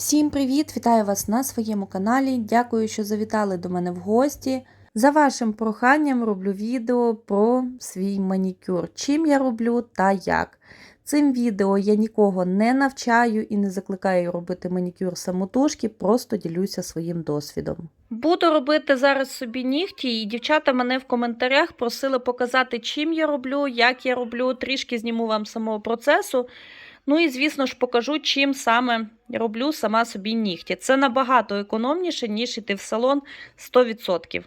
Всім привіт! Вітаю вас на своєму каналі. Дякую, що завітали до мене в гості. За вашим проханням роблю відео про свій манікюр, чим я роблю та як. Цим відео я нікого не навчаю і не закликаю робити манікюр самотужки, просто ділюся своїм досвідом. Буду робити зараз собі нігті, і дівчата мене в коментарях просили показати, чим я роблю, як я роблю, трішки зніму вам самого процесу. Ну і, звісно ж, покажу, чим саме роблю сама собі нігті. Це набагато економніше, ніж йти в салон 100%.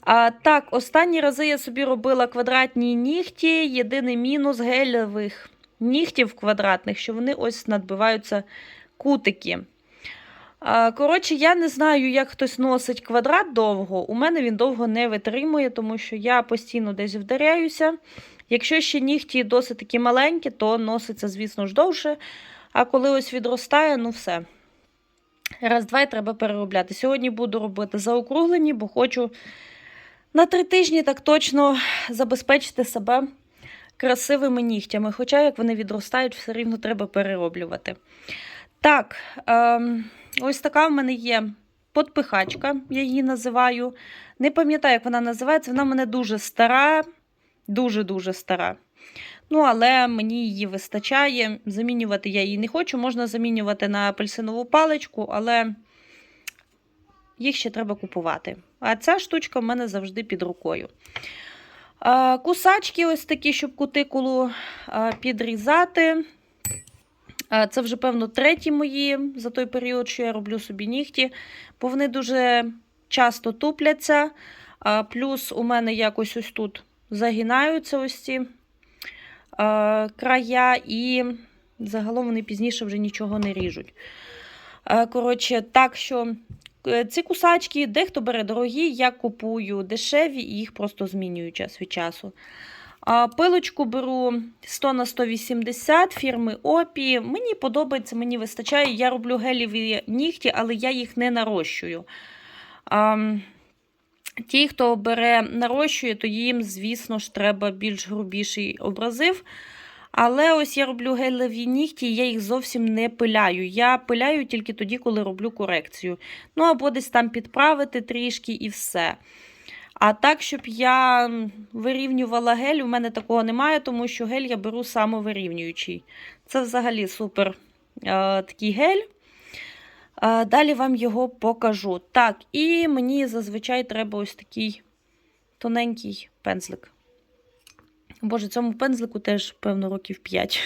А, Так, останні рази я собі робила квадратні нігті. Єдиний мінус гелевих нігтів квадратних, що вони ось надбиваються кутики. Коротше, я не знаю, як хтось носить квадрат довго. У мене він довго не витримує, тому що я постійно десь вдаряюся. Якщо ще нігті досить такі маленькі, то носиться, звісно ж, довше. А коли ось відростає, ну все. Раз, два і треба переробляти. Сьогодні буду робити заокруглені, бо хочу на три тижні так точно забезпечити себе красивими нігтями. Хоча, як вони відростають, все рівно треба перероблювати. Так, ем, ось така в мене є подпихачка, я її називаю. Не пам'ятаю, як вона називається. Вона в мене дуже стара, дуже-дуже стара. Ну, але мені її вистачає. Замінювати я її не хочу. Можна замінювати на апельсинову паличку, але їх ще треба купувати. А ця штучка в мене завжди під рукою. Кусачки, ось такі, щоб кутикулу підрізати. Це вже, певно, треті мої за той період, що я роблю собі нігті, бо вони дуже часто тупляться. Плюс у мене якось ось тут загинаються ось ці а, края, і загалом вони пізніше вже нічого не ріжуть. А, Коротше, так що е, ці кусачки дехто бере дорогі, я купую дешеві і їх просто змінюю час від часу. Пилочку беру 100 на 180 фірми Опі. Мені подобається, мені вистачає. Я роблю геліві нігті, але я їх не нарощую. Ті, хто бере нарощує, то їм, звісно ж, треба більш грубіший образив. Але ось я роблю гелеві нігті, я їх зовсім не пиляю. Я пиляю тільки тоді, коли роблю корекцію. Ну, або десь там підправити трішки і все. А так, щоб я вирівнювала гель, у мене такого немає, тому що гель я беру самовирівнюючий. Це взагалі супер е, такий гель. Далі вам його покажу. Так, і мені зазвичай треба ось такий тоненький пензлик. Боже, цьому пензлику теж, певно, років 5.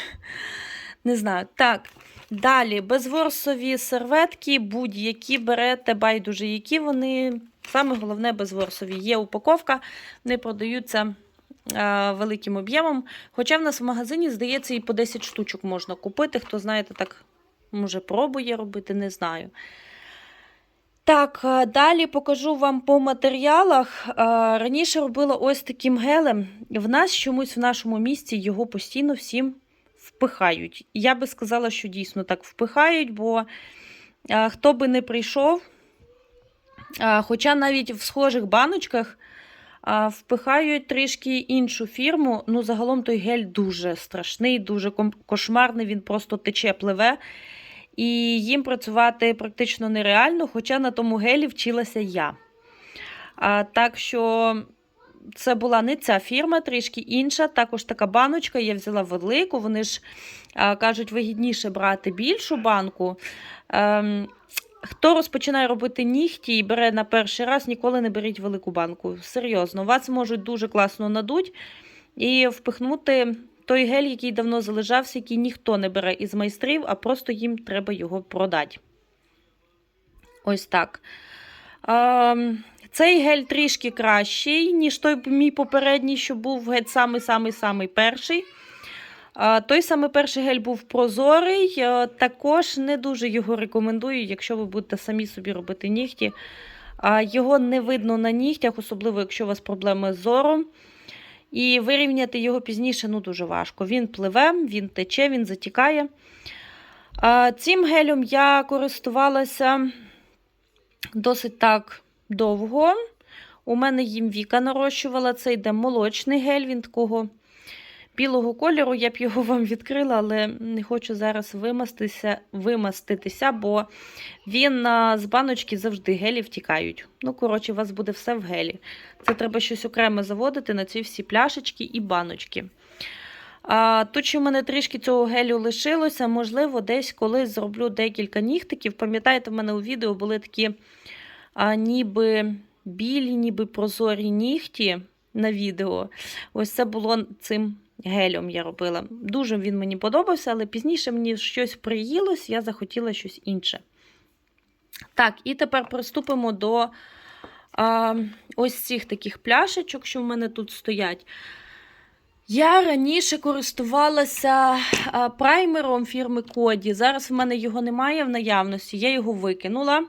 Не знаю. Так, далі безворсові серветки, будь-які берете, байдуже, які вони. Саме головне безворсові. Є упаковка, вони продаються а, великим об'ємом. Хоча в нас в магазині, здається, і по 10 штучок можна купити. Хто, знаєте, так, може, пробує робити, не знаю. Так, далі покажу вам по матеріалах. Раніше робила ось таким гелем. В нас чомусь в нашому місті його постійно всім впихають. Я би сказала, що дійсно так впихають, бо хто би не прийшов, хоча навіть в схожих баночках впихають трішки іншу фірму. Ну, загалом той гель дуже страшний, дуже кошмарний, він просто тече, пливе. І їм працювати практично нереально, хоча на тому гелі вчилася я. А, Так що це була не ця фірма, трішки інша. Також така баночка. Я взяла велику. Вони ж а, кажуть, вигідніше брати більшу банку. Ем, Хто розпочинає робити нігті і бере на перший раз, ніколи не беріть велику банку. Серйозно, вас можуть дуже класно надуть і впихнути той гель, який давно залежався, який ніхто не бере із майстрів, а просто їм треба його продати. Ось так. Ем, Цей гель трішки кращий, ніж той мій попередній, що був геть самий-самий-самий перший. А, Той самий перший гель був прозорий. а, Також не дуже його рекомендую, якщо ви будете самі собі робити нігті. Його не видно на нігтях, особливо, якщо у вас проблеми з зором. І вирівняти його пізніше ну, дуже важко. Він пливе, він тече, він затікає. Цим гелем я користувалася досить так довго. У мене їм Віка нарощувала. Це йде молочний гель, він такого білого кольору. Я б його вам відкрила, але не хочу зараз вимаститися, вимаститися бо він з баночки завжди гелі втікають. Ну, коротше, у вас буде все в гелі. Це треба щось окремо заводити на ці всі пляшечки і баночки. А, Тут ще в мене трішки цього гелю лишилося. Можливо, десь колись зроблю декілька нігтиків. Пам'ятаєте, в мене у відео були такі а, ніби білі, ніби прозорі нігті на відео. Ось це було цим гелем я робила. Дуже він мені подобався, але пізніше мені щось приїлось, я захотіла щось інше. Так, і тепер приступимо до а, ось цих таких пляшечок, що в мене тут стоять. Я раніше користувалася праймером фірми Коді. Зараз в мене його немає в наявності, я його викинула.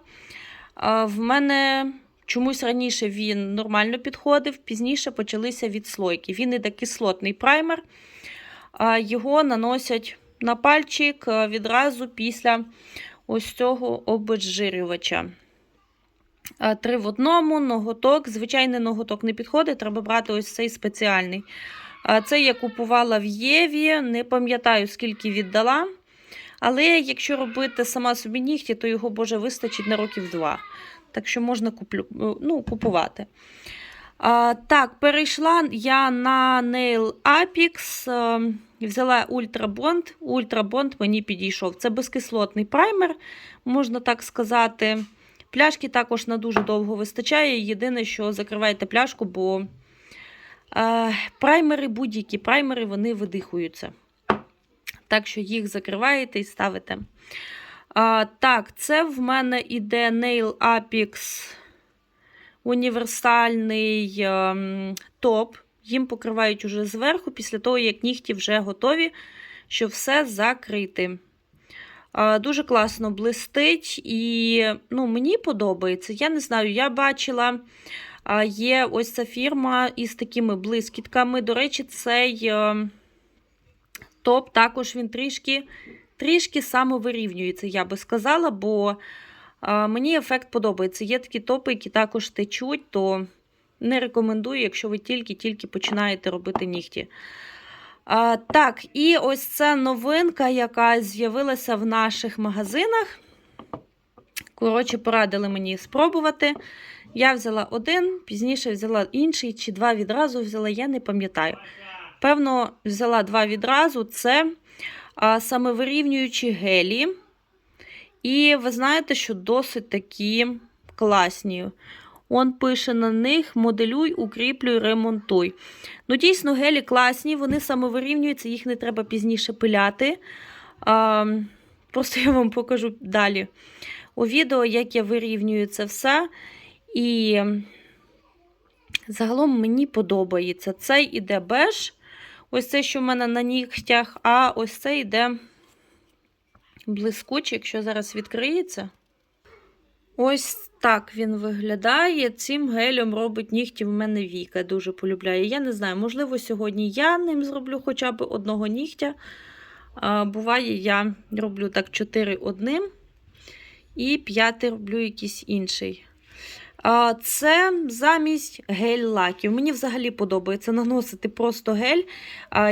В мене чомусь раніше він нормально підходив, пізніше почалися відслойки. Він іде кислотний праймер, його наносять на пальчик відразу після ось цього обезжирювача. Три в одному, ноготок. Звичайний ноготок не підходить, треба брати ось цей спеціальний. Це я купувала в Єві, не пам'ятаю, скільки віддала. Але якщо робити сама собі нігті, то його може вистачить на років два. Так що можна куплю, ну, купувати. А, Так, перейшла я на Nail Apix, а, взяла Ultra Bond. Ultra Bond мені підійшов. Це безкислотний праймер, можна так сказати. Пляшки також на дуже довго вистачає. Єдине, що закривайте пляшку, бо е, праймери, будь-які праймери, вони видихуються. Так що їх закриваєте і ставите. А, Так, це в мене іде Nail Apix універсальний ем, топ. Їм покривають уже зверху, після того, як нігті вже готові, щоб все закрити. А, Дуже класно блистить, і ну, мені подобається. Я не знаю, я бачила, а, є ось ця фірма із такими блискітками. До речі, цей е, топ також він трішки трішки самовирівнюється, я би сказала, бо мені ефект подобається. Є такі топи, які також течуть, то не рекомендую, якщо ви тільки-тільки починаєте робити нігті. Так, і ось це новинка, яка з'явилася в наших магазинах. Коротше, порадили мені спробувати. Я взяла один, пізніше взяла інший, чи два відразу взяла, я не пам'ятаю. Певно, взяла два відразу. Це саме вирівнюючі гелі. І ви знаєте, що досить такі класні. Он пише на них: моделюй, укріплюй, ремонтуй. Ну, дійсно, гелі класні, вони самовирівнюються, їх не треба пізніше пиляти. А, Просто я вам покажу далі у відео, як я вирівнюю це все. І загалом мені подобається. Цей іде беж. Ось це, що в мене на нігтях, а ось це йде блискучий, якщо зараз відкриється. Ось так він виглядає. Цим гелем робить нігті в мене Віка. Дуже полюбляє. Я не знаю, можливо, сьогодні я ним зроблю хоча б одного нігтя. Буває, я роблю так 4 одним. І п'ятий роблю якийсь інший. Це замість гель-лаків. Мені взагалі подобається наносити просто гель.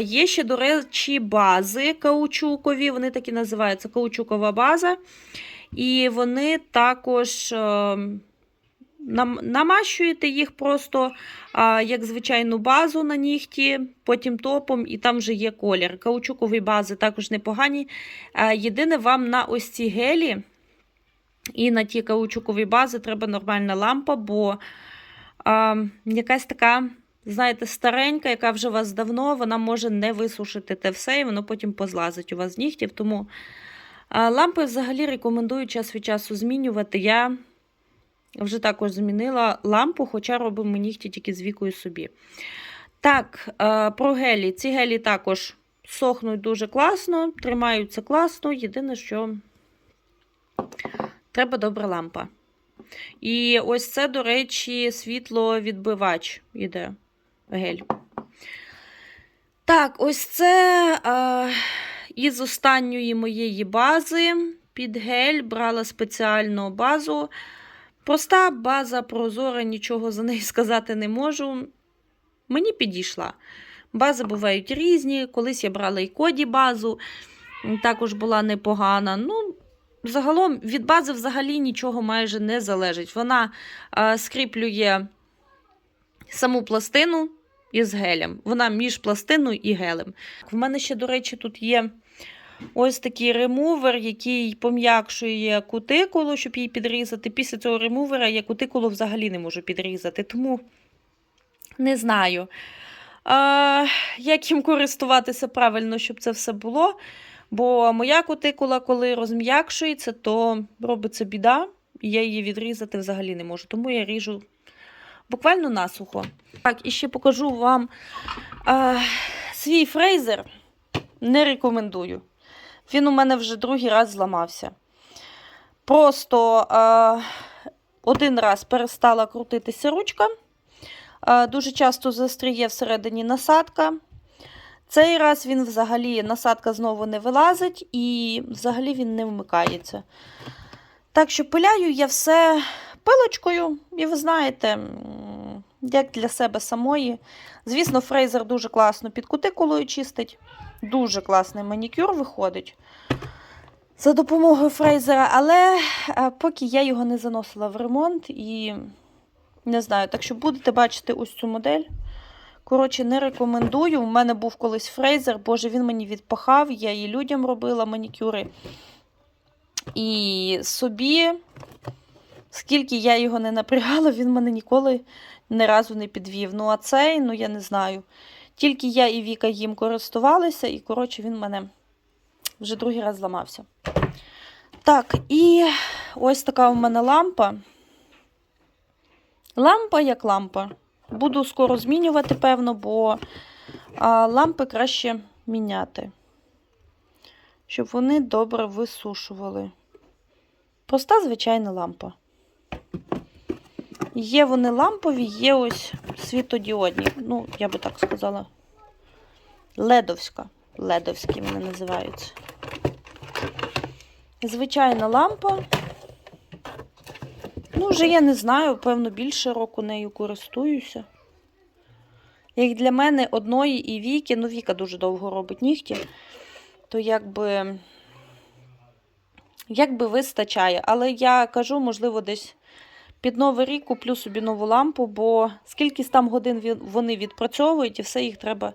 Є ще, до речі, бази каучукові, вони такі називаються каучукова база. І вони також е, намащуєте їх просто як звичайну базу на нігті, потім топом, і там вже є колір. Каучукові бази також непогані. Єдине, вам на ось ці гелі і на ті каучукові бази треба нормальна лампа, бо а, якась така. Знаєте, старенька, яка вже у вас давно, вона може не висушити те все, і воно потім позлазить у вас з нігтів. Тому Лампи взагалі рекомендую час від часу змінювати. Я вже також змінила лампу, хоча робимо нігті тільки з вікою собі. Так, про гелі. Ці гелі також сохнуть дуже класно, тримаються класно. Єдине, що треба добра лампа. І ось це, до речі, світловідбивач іде гель. Так, ось це. А... Із останньої моєї бази під гель брала спеціальну базу. Проста база прозора, нічого за неї сказати не можу. Мені підійшла. Бази бувають різні. Колись я брала і коді базу, також була непогана. Ну, загалом від бази взагалі нічого майже не залежить. Вона е, скріплює саму пластину із гелем. Вона між пластиною і гелем. В мене ще, до речі, тут є ось такий ремувер, який пом'якшує кутикулу, щоб її підрізати. Після цього ремувера я кутикулу взагалі не можу підрізати. Тому не знаю, а, як їм користуватися правильно, щоб це все було. Бо моя кутикула, коли розм'якшується, то робиться біда, і я її відрізати взагалі не можу. Тому я ріжу буквально насухо. Так, і ще покажу вам а, свій фрейзер. Не рекомендую. Він у мене вже другий раз зламався. Просто а, один раз перестала крутитися ручка. Дуже часто застріє всередині насадка. Цей раз він взагалі насадка знову не вилазить і взагалі він не вмикається. Так що пиляю я все пилочкою, і ви знаєте, як для себе самої. Звісно, фрейзер дуже класно під кутикулою чистить. Дуже класний манікюр виходить за допомогою фрейзера, але е, поки я його не заносила в ремонт і не знаю, так що будете бачити ось цю модель. Коротше, не рекомендую. У мене був колись фрейзер, боже, він мені відпахав, я і людям робила манікюри. І собі, скільки я його не напрягала, він мене ніколи ні разу не підвів. Ну, а цей, ну я не знаю. Тільки я і Віка їм користувалися, і, коротше, він мене вже другий раз зламався. Так, і ось така у мене лампа. Лампа як лампа. Буду скоро змінювати, певно, бо лампи краще міняти, щоб вони добре висушували. Проста звичайна лампа. Є вони лампові, є ось світодіодні. Ну, я би так сказала. Ледовська. Ледовські вони називаються. Звичайна лампа. Ну, вже я не знаю, певно, більше року нею користуюся. Як для мене одної і Віки, ну Віка дуже довго робить нігті, то якби, якби вистачає. Але я кажу, можливо, десь під Новий рік куплю собі нову лампу, бо скільки там годин вони відпрацьовують, і все їх треба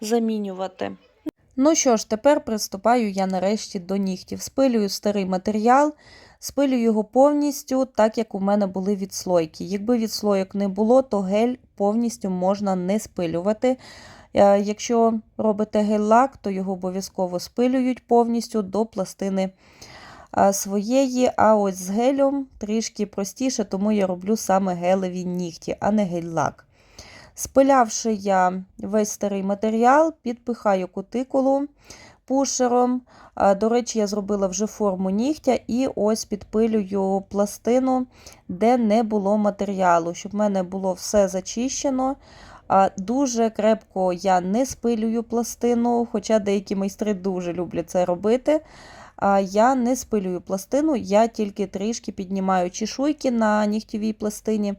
замінювати. Ну що ж, тепер приступаю я нарешті до нігтів. Спилюю старий матеріал, спилю його повністю, так як у мене були відслойки. Якби відслойок не було, то гель повністю можна не спилювати. Е, Якщо робите гель-лак, то його обов'язково спилюють повністю до пластини е, своєї. А ось з гелем трішки простіше, тому я роблю саме гелеві нігті, а не гель-лак. Спилявши я весь старий матеріал, підпихаю кутикулу пушером. До речі, я зробила вже форму нігтя і ось підпилюю пластину, де не було матеріалу, щоб в мене було все зачищено. Дуже крепко я не спилюю пластину, хоча деякі майстри дуже люблять це робити. Я не спилюю пластину, я тільки трішки піднімаю чешуйки на нігтєвій пластині.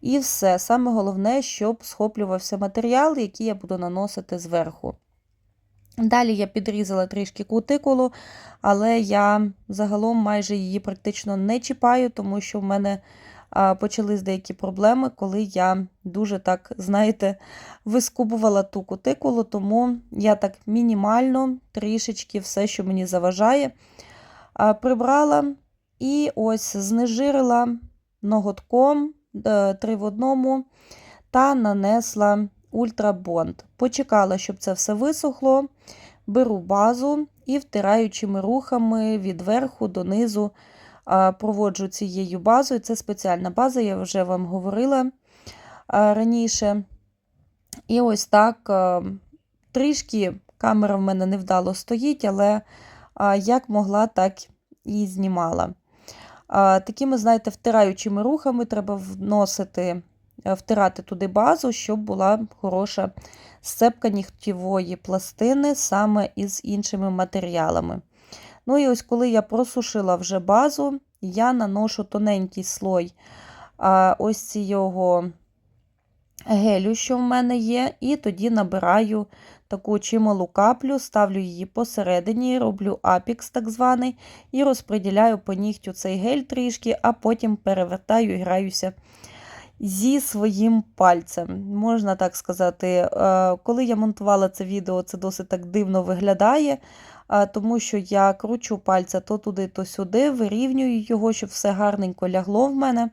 І все. Саме головне, щоб схоплювався матеріал, який я буду наносити зверху. Далі я підрізала трішки кутикулу, але я загалом майже її практично не чіпаю, тому що в мене почались деякі проблеми, коли я дуже так, знаєте, вискубувала ту кутикулу, тому я так мінімально трішечки все, що мені заважає, прибрала і ось знежирила ноготком е, три в одному та нанесла ультрабонд. Почекала, щоб це все висохло. Беру базу і втираючими рухами від верху до низу проводжу цією базою. Це спеціальна база, я вже вам говорила раніше. І ось так трішки камера в мене невдало стоїть, але як могла, так і знімала. Такими, знаєте, втираючими рухами треба вносити, втирати туди базу, щоб була хороша сцепка нігтєвої пластини саме із іншими матеріалами. Ну і ось коли я просушила вже базу, я наношу тоненький слой ось цього гелю, що в мене є, і тоді набираю таку чималу каплю, ставлю її посередині, роблю апікс так званий, і розподіляю по нігтю цей гель трішки, а потім перевертаю і граюся зі своїм пальцем. Можна так сказати, Е, коли я монтувала це відео, це досить так дивно виглядає, е, тому що я кручу пальця то туди, то сюди, вирівнюю його, щоб все гарненько лягло в мене.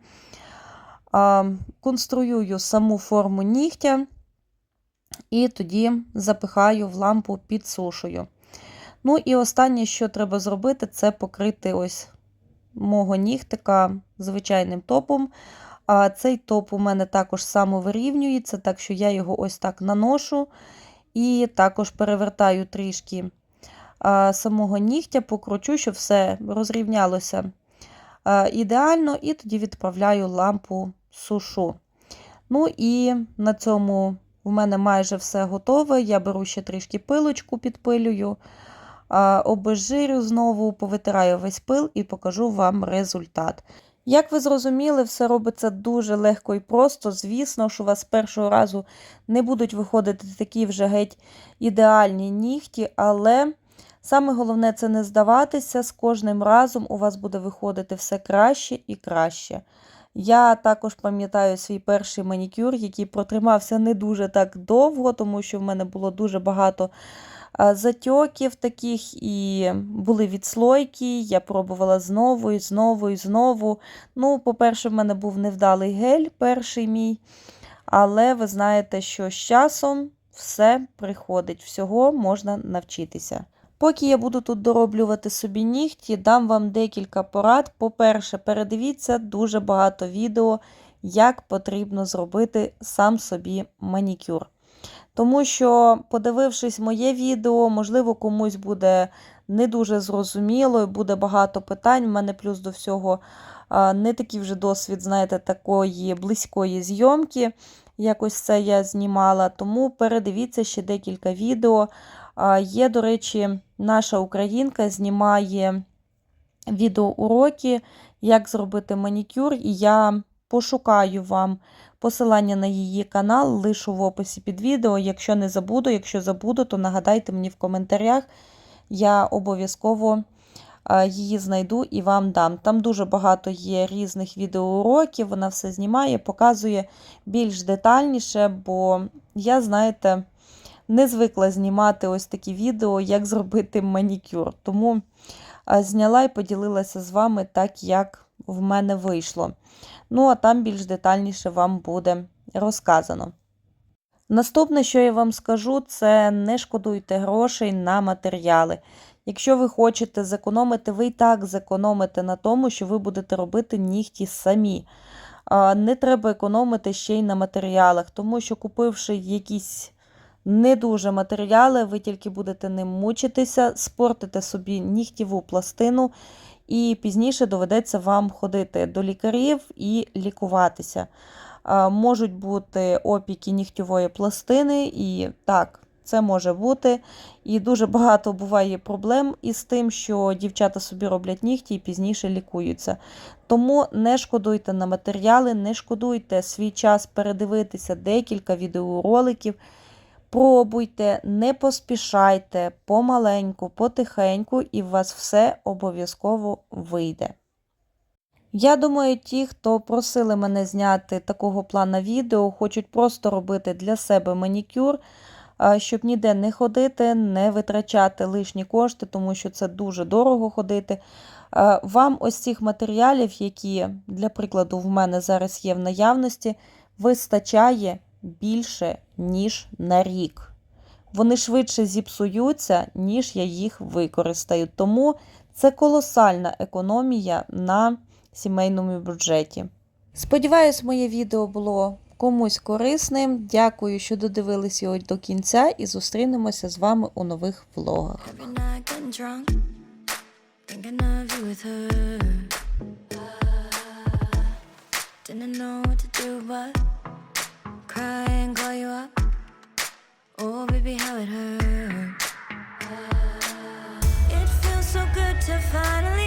Конструюю саму форму нігтя і тоді запихаю в лампу підсушую. Ну і останнє, що треба зробити, це покрити ось мого нігтика звичайним топом. А Цей топ у мене також самовирівнюється, так що я його ось так наношу і також перевертаю трішки самого нігтя, покручу, щоб все розрівнялося ідеально, і тоді відправляю лампу сушу. Ну і на цьому в мене майже все готове. Я беру ще трішки пилочку, підпилюю, обезжирю знову, повитираю весь пил і покажу вам результат. Як ви зрозуміли, все робиться дуже легко і просто. Звісно, що у вас з першого разу не будуть виходити такі вже геть ідеальні нігті, але саме головне це не здаватися. З кожним разом у вас буде виходити все краще і краще. Я також пам'ятаю свій перший манікюр, який протримався не дуже так довго, тому що в мене було дуже багато затьоків таких і були відслойки. Я пробувала знову і знову і знову. Ну, по-перше, в мене був невдалий гель, перший мій. Але ви знаєте, що з часом все приходить, всього можна навчитися. Поки я буду тут дороблювати собі нігті, дам вам декілька порад. По-перше, передивіться дуже багато відео, як потрібно зробити сам собі манікюр. Тому що, подивившись моє відео, можливо, комусь буде не дуже зрозуміло, і буде багато питань. У мене плюс до всього не такий вже досвід, знаєте, такої близької зйомки. Якось це я знімала. Тому передивіться ще декілька відео. Є, до речі, наша українка знімає відеоуроки, як зробити манікюр, і я пошукаю вам посилання на її канал, лишу в описі під відео. Якщо не забуду, якщо забуду, то нагадайте мені в коментарях. Я обов'язково її знайду і вам дам. Там дуже багато є різних відеоуроків, вона все знімає, показує більш детальніше, бо я, знаєте, не звикла знімати ось такі відео, як зробити манікюр. Тому зняла і поділилася з вами так, як в мене вийшло. Ну, а там більш детальніше вам буде розказано. Наступне, що я вам скажу, це не шкодуйте грошей на матеріали. Якщо ви хочете зекономити, ви і так зекономите на тому, що ви будете робити нігті самі. Не треба економити ще й на матеріалах, тому що, купивши якісь не дуже матеріали, ви тільки будете ним мучитися, спортите собі нігтєву пластину і пізніше доведеться вам ходити до лікарів і лікуватися. Можуть бути опіки нігтєвої пластини, і так, це може бути. І дуже багато буває проблем із тим, що дівчата собі роблять нігті і пізніше лікуються. Тому не шкодуйте на матеріали, не шкодуйте свій час передивитися декілька відеороликів. Пробуйте, не поспішайте помаленьку, потихеньку, і у вас все обов'язково вийде. Я думаю, ті, хто просили мене зняти такого плана відео, хочуть просто робити для себе манікюр, щоб ніде не ходити, не витрачати лишні кошти, тому що це дуже дорого ходити. Вам ось цих матеріалів, які, для прикладу, в мене зараз є в наявності, вистачає більше, ніж на рік. Вони швидше зіпсуються, ніж я їх використаю. Тому це колосальна економія на сімейному бюджеті. Сподіваюсь, моє відео було комусь корисним. Дякую, що додивились його до кінця, і зустрінемося з вами у нових влогах. Didn't know what to do but cry and call you up. Oh, baby, how it hurts. It feels so good to finally.